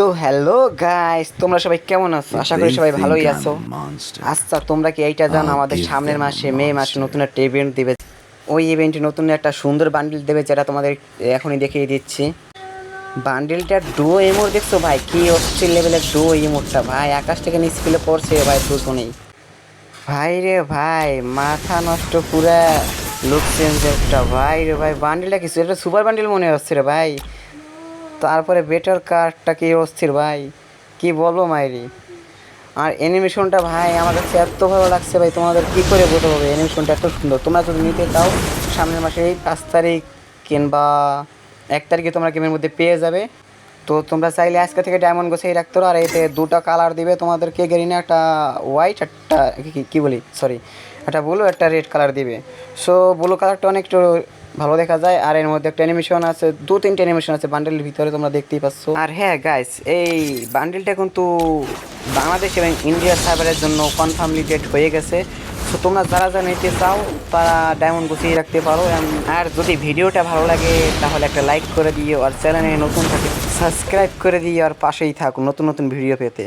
তো hello guys তোমরা সবাই কেমন আছো? আশা করি সবাই ভালোই আছো। আচ্ছা তোমরা কি এইটা জানো? আমাদের সামনের মাসে মে মাসে নতুন একটা ইভেন্ট দিবে। ওই ইভেন্টে নতুন একটা সুন্দর বান্ডিল দেবে যেটা তোমাদের এখনই দেখিয়ে দিচ্ছি। বান্ডিলটা ডো এমোর দেখছ ভাই? কি অস্থির লেভেলের ডো এমোরটা ভাই। আকাশ থেকে নিচ ফেলে পড়ছে ভাই দুজনেই ভাই রে ভাই মাথা নষ্ট পুরা লুক চেঞ্জ একটা। ভাই রে ভাই বান্ডিলটা কিছু এটা সুপার বান্ডিল মনে হচ্ছে রে ভাই। তারপরে বেটার কার্ডটা কি অস্থির ভাই? কি বলব মাইরি? আর অ্যানিমেশনটা ভাই, আমার কাছে এত ভালো লাগছে ভাই, তোমাদের কী করে বলতে হবে অ্যানিমেশনটা এত সুন্দর। তোমরা যদি নিতে চাও, সামনের মাসে পাঁচ তারিখ কিংবা এক তারিখে তোমরা গেমের মধ্যে পেয়ে যাবে। তো তোমরা চাইলে আজকে থেকে ডায়মন্ড গোছাই রাখতে পারো, আর এতে দুটো কালার দিবে তোমাদেরকে গেরিনা, একটা হোয়াইট একটা কি- বলি? সরি একটা ব্লু একটা রেড কালার দিবে। সো ব্লু কালারটা অনেক ভালো দেখা যায়, আর এর মধ্যে একটা অ্যানিমেশন আছে, দু তিনটে অ্যানিমেশন আছে বান্ডেলের ভিতরে তোমরা দেখতেই পাচ্ছ। আর হ্যাঁ গাইস এই বান্ডেলটা কিন্তু বাংলাদেশ এবং ইন্ডিয়ার সার্ভারের জন্য কনফার্মলি ডেট হয়ে গেছে। তোমরা যারা যারা নিতে চাও, তারা ডায়মন্ড গুছিয়ে রাখতে পারো। আর যদি ভিডিওটা ভালো লাগে, তাহলে একটা লাইক করে দিও, আর চ্যানেলে নতুন থাকে সাবস্ক্রাইব করে দিও, আর পাশেই থাকুন নতুন নতুন ভিডিও পেতে।